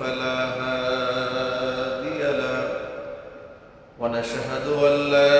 فلا هادي له. ونشهد أن لا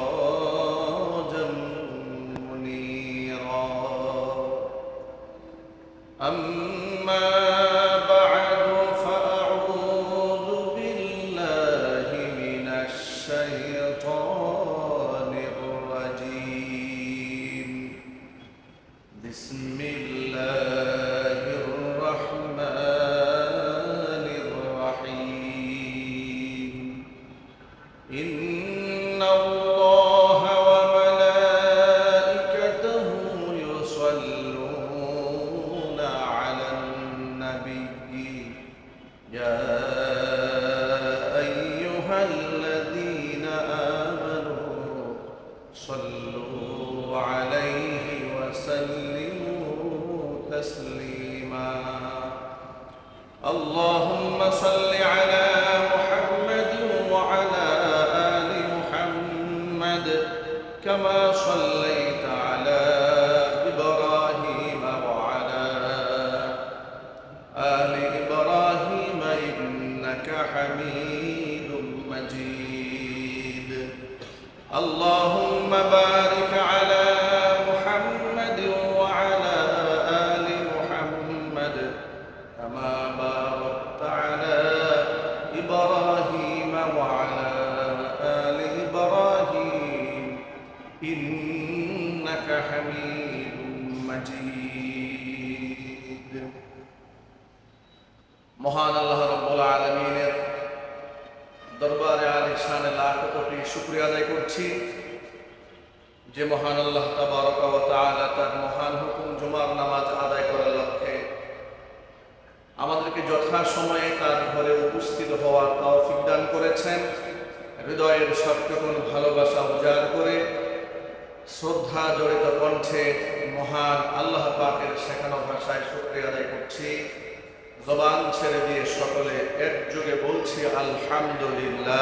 করছি যে মহান আল্লাহ তার মহান হুকুম জুমার নামাজ আদায় করার লক্ষ্যে আমাদেরকে যথা সময়ে তার ঘরে উপস্থিত হওয়ার তৌফিক দান করেছেন। হৃদয়ের সবটুকুন ভালোবাসা উজাড় করে শ্রদ্ধা জড়িত কণ্ঠে মহান আল্লাহ পাকের শেখানো ভাষায় শুক্রিয়া আদায় করছি। জবান ছেড়ে দিয়ে সকলে একযোগে বলছি, আলহামদুলিল্লাহ।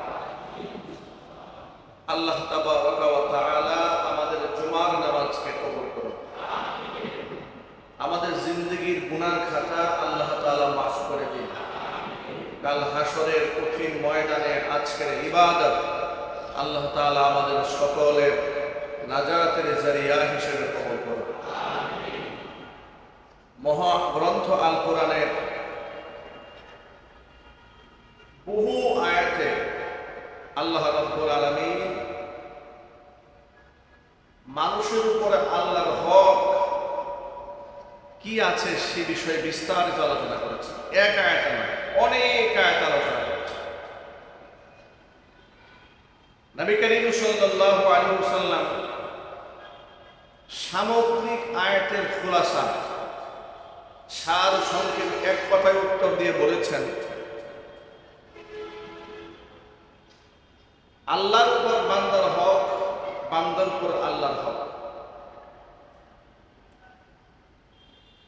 আল্লাহ আমাদের জুমার নামাজকে কবুল করুন। আমাদের জিন্দগির গুনার খাতা আল্লাহ তাআলা মাফ করে দিন। কাল হাসরের কঠিন ময়দানে আজকের ইবাদত আল্লাহ তাআলা আমাদের সকলের নাজাতের জারিয়া হিসেবে কবুল করুন। মহা আল কোরআনের বহু আয়াতে আল্লাহ রাব্বুল আলামিন মানুষের উপরে আল্লাহর হক কি আছে সে বিষয়ে বিস্তারিত আলোচনা করেছে। এক আয়াত অনেক আয়াত আলোচনা করেছে। নবী করিম সাল্লাল্লাহু আলাইহি ওয়াসাল্লাম সামগ্রিক আয়াতের খোলাসা, সার সংক্ষেপ এক কথায় উত্তর দিয়ে বলেছেন, আল্লাহর উপর বান্দার বান্দার উপর আল্লাহর হক।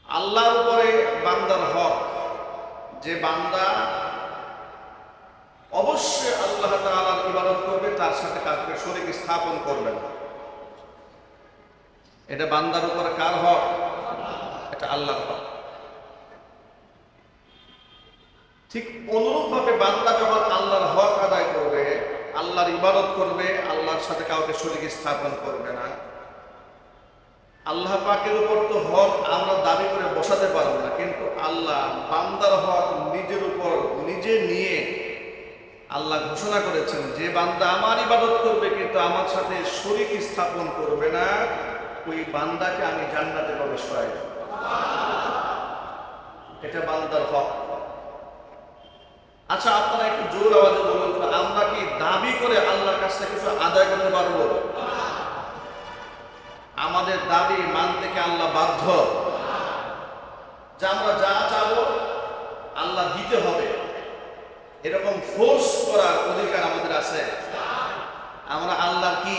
আল্লাহর উপরে বান্দার হক, যে বান্দা অবশ্যই আল্লাহ তাআলার ইবাদত করবে, তার সাথে কাউকে শরীক স্থাপন করবে না। এটা বান্দার উপর কার হক? এটা আল্লাহর হক। ঠিক অনুরূপভাবে বান্দা যখন আল্লাহর হক আদায় করবে আল্লাহর ইবাদত করবে, আল্লাহর সাথে কাউকে শরীক স্থাপন করবে না। আল্লাহ পাকের উপর তো হক আমরা দাবি করে বসাতে পারব না, কিন্তু আল্লাহ বান্দার হক নিজের উপর নিজে নিয়ে আল্লাহ ঘোষণা করেছেন, যে বান্দা আমার ইবাদত করবে, কিন্তু আমার সাথে শরীক স্থাপন করবে না, ওই বান্দাকে আমি জান্নাতে প্রবেশ করাই এটা বান্দার হক। আচ্ছা আপনারা একটু জোর আওয়াজে বলুন আমরা কি দাবি করে আল্লাহর কাছ থেকে কিছু আদায় করতে পারব? আমাদের দাবি মানতে কি আল্লাহ বাধ্য? যে আমরা যা চাবো, আল্লাহ দিতে হবে। এরকম ফোর্স করার অধিকার আমাদের আছে। আমরা আল্লাহ কি?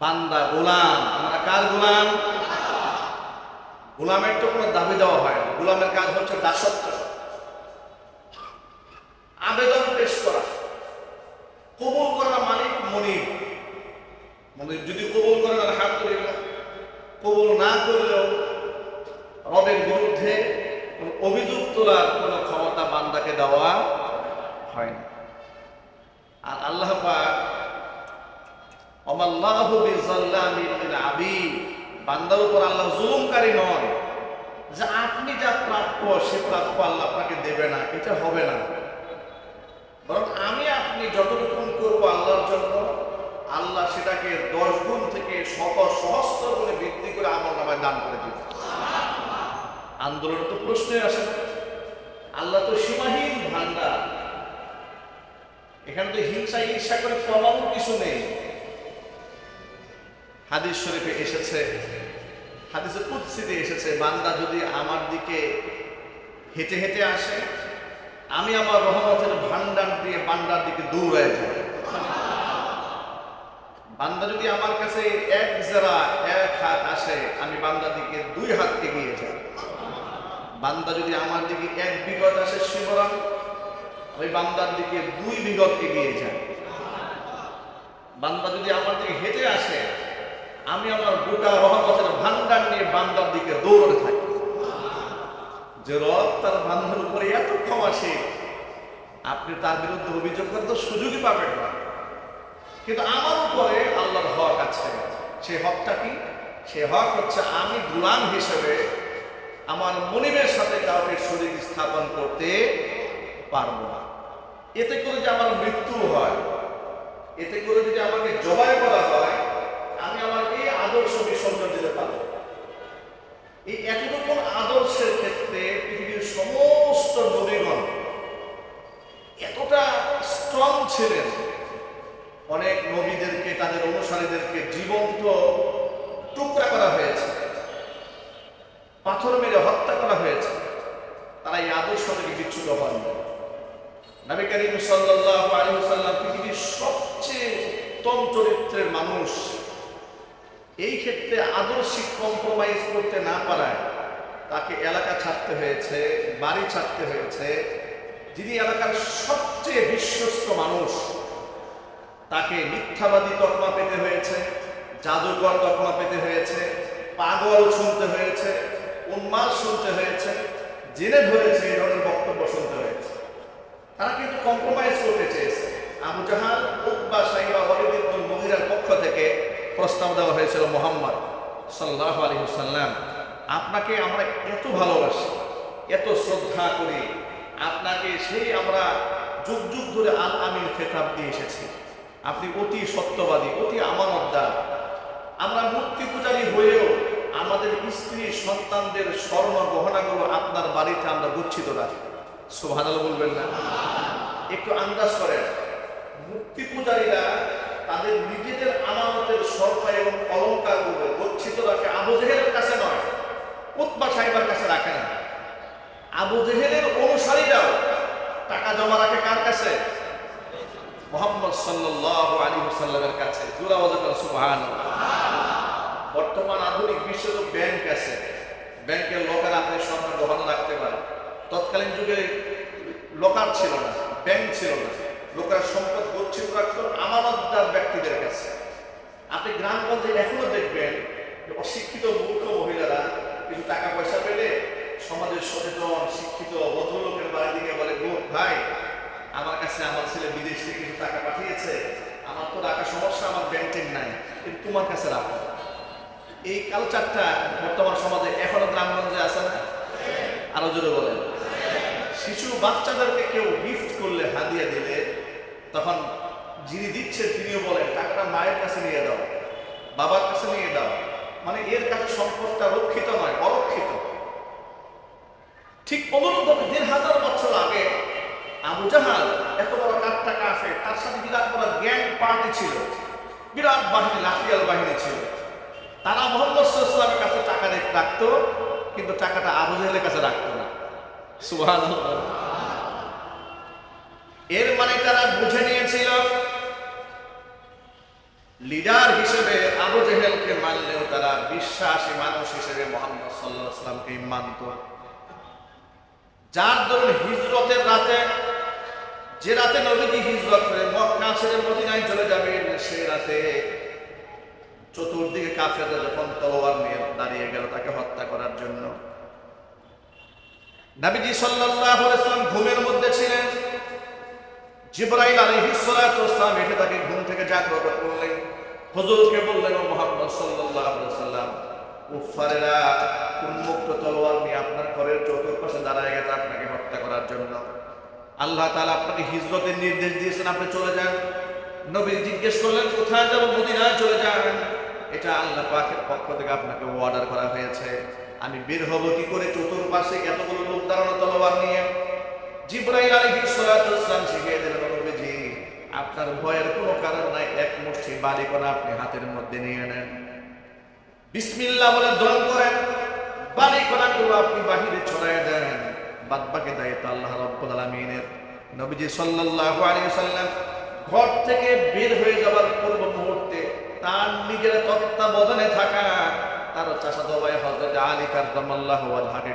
বান্দা, গোলাম। আমরা কার গোলাম? গোলামের তো কোনো দাবি দেওয়া হয় গোলামের কাজ হচ্ছে দাসত্ব। আবেদন পেশ করা। কবুল করা মালিক মনির মনির যদি কবুল করেন আলহামদুলিল্লাহ কবুল না করলেও রবের বিরুদ্ধে অভিযোগ তোলার কোনো ক্ষমতা বান্দাকে দেওয়া হয় না। আর আল্লাহ পাক অমাল্লাহু বিজাল্লামিন লিল আবিদ। বান্দার উপর আল্লাহ জুলুমকারী নন। যে আপনি যা প্রাপ্য সে প্রাপ্য আল্লাহ আপনাকে দেবে না, এটা হবে না। বরং আমি আপনি যতটুকু করব আল্লাহর জন্য, আল্লাহ সেটাকে দশ গুণ থেকে শত সহস্র করে বৃদ্ধি করে আমার নামায় দান করে দিবে আন্দোলন তো প্রশ্নই আসে আল্লাহ তো সীমাহীন ভান্ডার এখানে তো হিংসা ঈর্ষা করে প্রমাণ কিছু নেই। হাদিস শরীফে এসেছে, হাদিসে কুৎসিতে এসেছে, বান্দা যদি আমার দিকে হেঁটে হেঁটে আসে আমি আমার রহমতের ভান্ডার দিয়ে বান্দার দিকে দৌড়ায় যাই। বান্দা যদি আমার কাছে এক যারা এক হাত আসে, আমি বান্দার দিকে দুই হাত এগিয়ে যাই। বান্দা যদি আমার দিকে এক বিগত আসে শিবরাম ওই বান্দার দিকে দুই বিগত এগিয়ে যাই। বান্দা যদি আমার দিকে হেঁটে আসে, আমি আমার গোটা রহমতের ভান্ডার নিয়ে বান্দার দিকে দৌড়ে থাকি। যে রব তার বান্ধার উপরে এত ক্ষমাশীল, আপনি তার বিরুদ্ধে অভিযোগ করতে তো সুযোগই পাবেন না। কিন্তু আমার উপরে আল্লাহর হক আছে। সেই হকটা কি? সে হক হচ্ছে আমি গুলাম হিসেবে আমার মনিবের সাথে কাউকে শরীর স্থাপন করতে পারব না। এতে করে যে আমার মৃত্যু হয়, এতে করে যদি আমাকে জবাই করা হয়, আমি আমার এই আদর্শ বিসর্জন দিতে পারব এই এতটুকু আদর্শের ক্ষেত্রে পৃথিবীর সমস্ত নবীগণ এতটা স্ট্রং ছিলেন, অনেক নবীদেরকে, তাদের অনুসারীদেরকে জীবন্ত টুকরা করা হয়েছে, পাথর মেরে হত্যা করা হয়েছে, তারা এই আদর্শ থেকে বিচ্ছুত হন। নবী করিম সাল্লাল্লাহু আলাইহি ওয়াসাল্লাম পৃথিবীর সবচেয়ে উত্তম চরিত্রের মানুষ। এই ক্ষেত্রে আদর্শিক কম্প্রোমাইজ করতে না পারায় তাকে এলাকা ছাড়তে হয়েছে, বাড়ি ছাড়তে হয়েছে। যিনি এলাকার সবচেয়ে বিশ্বস্ত মানুষ, তাকে মিথ্যাবাদী তকমা পেতে হয়েছে, জাদুকর তকমা পেতে হয়েছে, পাগল শুনতে হয়েছে, উন্মাদ শুনতে হয়েছে, জেনে ধরেছে, এই ধরনের বক্তব্য শুনতে হয়েছে। তারা কিন্তু কম্প্রোমাইজ করতে চেয়েছে। আবু জাহাল, উকবা সাইবা ওয়ালিদুল মুগিরার পক্ষ থেকে প্রস্তাব দেওয়া হয়েছিল মোহাম্মদ সাল্লাহ আলী সাল্লাম আপনাকে আমরা এত ভালোবাসি, এত শ্রদ্ধা করি, আপনাকে সেই আমরা যুগ যুগ ধরে আল আমিন খেতাব দিয়ে এসেছি। আপনি অতি সত্যবাদী, অতি আমানতদার। আমরা মূর্তি পূজারী হয়েও আমাদের স্ত্রী সন্তানদের স্বর্ণ গহনাগুলো আপনার বাড়িতে আমরা গচ্ছিত রাখি। সোভানাল বলবেন না। একটু আন্দাজ করেন মূর্তি পূজারীরা তাদের নিজেদের আমানতের স্বর্ণ এবং অলঙ্কারগুলো গচ্ছিত রাখে। আবু জেহেলের কাছে নয়। উৎবা সাহেবের কাছে রাখে না। আবু জেহেলের অনুসারীরাও টাকা জমা রাখে কার কাছে? মোহাম্মদ সাল্লাল্লাহু আলাইহি ওয়াসাল্লামের কাছে। ওয়াজাকার বর্তমান আধুনিক বিশ্বে তো ব্যাংক আছে। ব্যাংকের লকার আপনি স্বর্ণ গহনা রাখতে পারেন। তৎকালীন যুগে লকার ছিল না ব্যাংক ছিল না। লোকের সম্পদ গচ্ছিত রাখত কাছে আপনি গ্রামগঞ্জে এখনও দেখবেন যে অশিক্ষিত মূর্খ মহিলারা কিছু টাকা পয়সা পেলে সমাজের সচেতন, শিক্ষিত, ভদ্রলোকের বাড়ি দিকে বলে গো ভাই, আমার কাছে আমার ছেলে বিদেশ থেকে কিছু টাকা পাঠিয়েছে। আমার তো রাখা সমস্যা, আমার ব্যাংকের নাই। কিন্তু তোমার কাছে রাখো। এই কালচারটা বর্তমান সমাজে এখনও গ্রামগঞ্জে আছে না? আরও জোরে বলেন। শিশু বাচ্চাদেরকে কেউ গিফট করলে, হাদিয়া দিলে, তখন যিনি দিচ্ছে তিনিও বলেন, টাকাটা মায়ের কাছে নিয়ে দাও, বাবার কাছে নিয়ে দাও। মানে এর কাছে সম্পদটা রক্ষিত নয় অরক্ষিত ঠিক অনুরূপভাবে দেড় হাজার বছর আগে আবু জাহাল এত বড় কাঠ টাকা কাফে তার সাথে বিরাট বড় গ্যাং পার্টি ছিল, বিরাট বাহিনী লাঠিয়াল বাহিনী ছিল। তারা মোহাম্মদ ইসলামের কাছে টাকা রেখে, রাখতো, কিন্তু টাকাটা আবু জাহেলের কাছে রাখতো না। সুহান এর মানে তারা বুঝে নিয়েছিল লিডার হিসেবে আবু জেহেলকে মানলেও তারা বিশ্বাসী মানুষ হিসেবে মোহাম্মদ সাল্লাহ সাল্লামকে মানত। যার দরুন হিজরতের রাতে, যে রাতে নবীজি হিজরত করে মক্কা ছেড়ে মদিনায় চলে যাবেন, সে রাতে চতুর্দিকে কাফেররা যখন তলোয়ার নিয়ে দাঁড়িয়ে গেল তাকে হত্যা করার জন্য। নবীজি সাল্লাল্লাহু আলাইহি ঘুমের মধ্যে ছিলেন। জিব্রাইল সালাতু ওয়াসসালাম এসে তাকে ঘুম থেকে জাগ্রত করলেন। হুজুরকে বললেন, ও মুহাম্মদ সাল্লাম কুফারেরা উন্মুক্ত তলোয়ার নিয়ে আপনার ঘরের চতুর্পাশে দাঁড়ায় গেছে আপনাকে হত্যা করার জন্য? আল্লাহ তাআলা আপনাকে হিজরতের নির্দেশ দিয়েছেন, আপনি চলে যান। নবী জিজ্ঞেস করলেন, কোথায় যাব? মদিনায় চলে যান। এটা আল্লাহ পাকের পক্ষ থেকে আপনাকে অর্ডার করা হয়েছে। আমি বের হব কি করে? চতুর্পাশে এতগুলো লোক দাঁড়ানো তলোয়ার নিয়ে। আলাইহিস সালাতু ওয়াসসালাম শিখিয়ে দিলেন আপনার ভয়ের কোনো কারণ নাই, এক মুষ্টি বাড়ি করে আপনি হাতের মধ্যে নিয়ে নেন। বিসমিল্লাহ বলে দম করেন বাড়ি করাগুলো আপনি বাহিরে ছড়ায় দেন। বাদ বাকি দায়িত্ব আল্লাহ রব্বুল আলমিনের। নবীজি সাল্লাল্লাহু আলাইহি সাল্লাম ঘর থেকে বের হয়ে যাওয়ার পূর্ব মুহূর্তে তার নিজের তত্ত্বাবধানে থাকা তার চাষা দবাই হজরত আলী কার্দামাল্লাহ হাকে